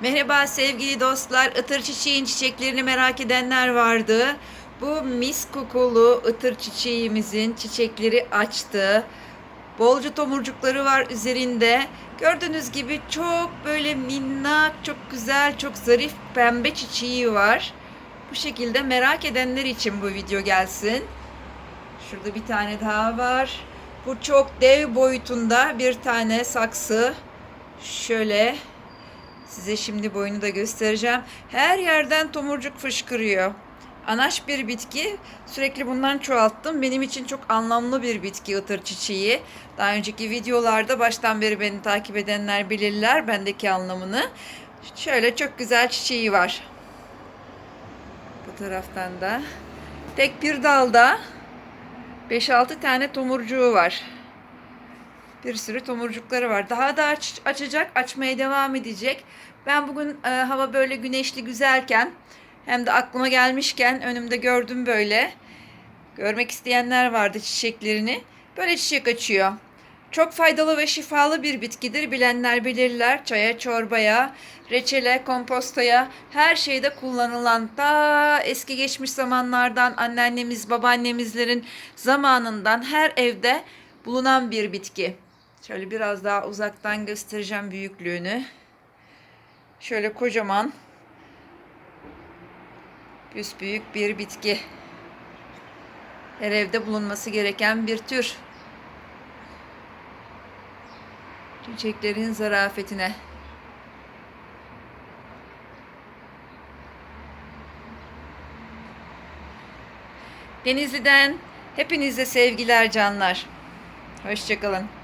Merhaba sevgili dostlar. Itır çiçeğin çiçeklerini merak edenler vardı. Bu mis kokulu ıtır çiçeğimizin çiçekleri açtı. Bolca tomurcukları var üzerinde. Gördüğünüz gibi çok böyle minnak, çok güzel, çok zarif pembe çiçeği var. Bu şekilde merak edenler için bu video gelsin. Şurada bir tane daha var. Bu çok dev boyutunda bir tane saksı. Şöyle Size şimdi boyunu da göstereceğim. Her yerden tomurcuk fışkırıyor. Anaç bir bitki. Sürekli bundan çoğalttım. Benim için çok anlamlı bir bitki ıtır çiçeği. Daha önceki videolarda baştan beri beni takip edenler bilirler bendeki anlamını. Şöyle çok güzel çiçeği var. Bu taraftan da. Tek bir dalda 5-6 tane tomurcuğu var. Bir sürü tomurcukları var. Daha da aç- açacak, açmaya devam edecek. Ben bugün e, hava böyle güneşli güzelken hem de aklıma gelmişken önümde gördüm böyle. Görmek isteyenler vardı çiçeklerini. Böyle çiçek açıyor. Çok faydalı ve şifalı bir bitkidir. Bilenler bilirler. Çaya, çorbaya, reçele, kompostaya her şeyde kullanılan ta eski geçmiş zamanlardan anneannemiz, babaannemizlerin zamanından her evde bulunan bir bitki. Şöyle biraz daha uzaktan göstereceğim büyüklüğünü. Şöyle kocaman büyük bir bitki. Her evde bulunması gereken bir tür. Çiçeklerin zarafetine. Denizli'den hepinize sevgiler canlar. Hoşçakalın.